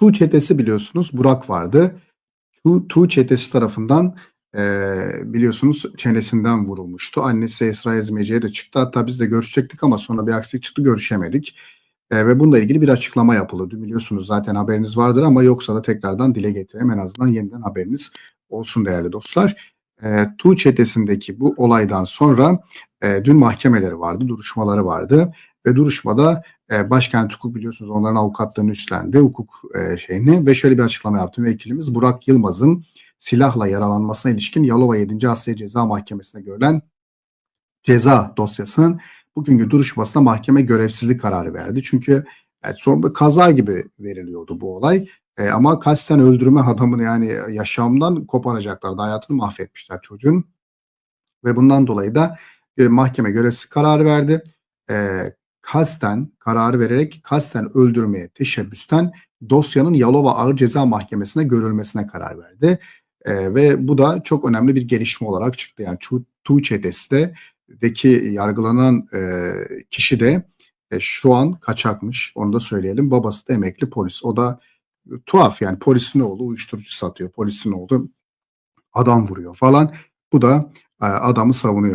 Tu çetesi biliyorsunuz Burak vardı. Tu, tu çetesi tarafından eee, biliyorsunuz çenesinden vurulmuştu. Annesi Esra Ezmeci'ye de çıktı. Hatta biz de görüşecektik ama sonra bir aksilik çıktı görüşemedik. Eee, ve bununla ilgili bir açıklama yapıldı. Dün biliyorsunuz zaten haberiniz vardır ama yoksa da tekrardan dile getireyim. En azından yeniden haberiniz olsun değerli dostlar. Eee, Tu çetesindeki bu olaydan sonra eee, dün mahkemeleri vardı, duruşmaları vardı ve duruşmada eee, başkent hukuk biliyorsunuz onların avukatlığını üstlendi hukuk eee, şeyini ve şöyle bir açıklama yaptı vekilimiz Burak Yılmaz'ın silahla yaralanmasına ilişkin Yalova 7. Asliye Ceza Mahkemesi'nde görülen ceza dosyasının bugünkü duruşmasında mahkeme görevsizlik kararı verdi. Çünkü yani son bir kaza gibi veriliyordu bu olay. E, ama kasten öldürme adamını yani yaşamdan koparacaklardı. Hayatını mahvetmişler çocuğun. Ve bundan dolayı da e, mahkeme görevsiz kararı verdi. E, kasten kararı vererek kasten öldürmeye teşebbüsten dosyanın Yalova Ağır Ceza Mahkemesi'ne görülmesine karar verdi. E, ve bu da çok önemli bir gelişme olarak çıktı. Yani Çu- Tu çetesindeki yargılanan e, kişi de e, şu an kaçakmış. Onu da söyleyelim. Babası da emekli polis. O da e, tuhaf yani polisin oğlu uyuşturucu satıyor. Polisin oğlu adam vuruyor falan. Bu da e, adamı savunuyor.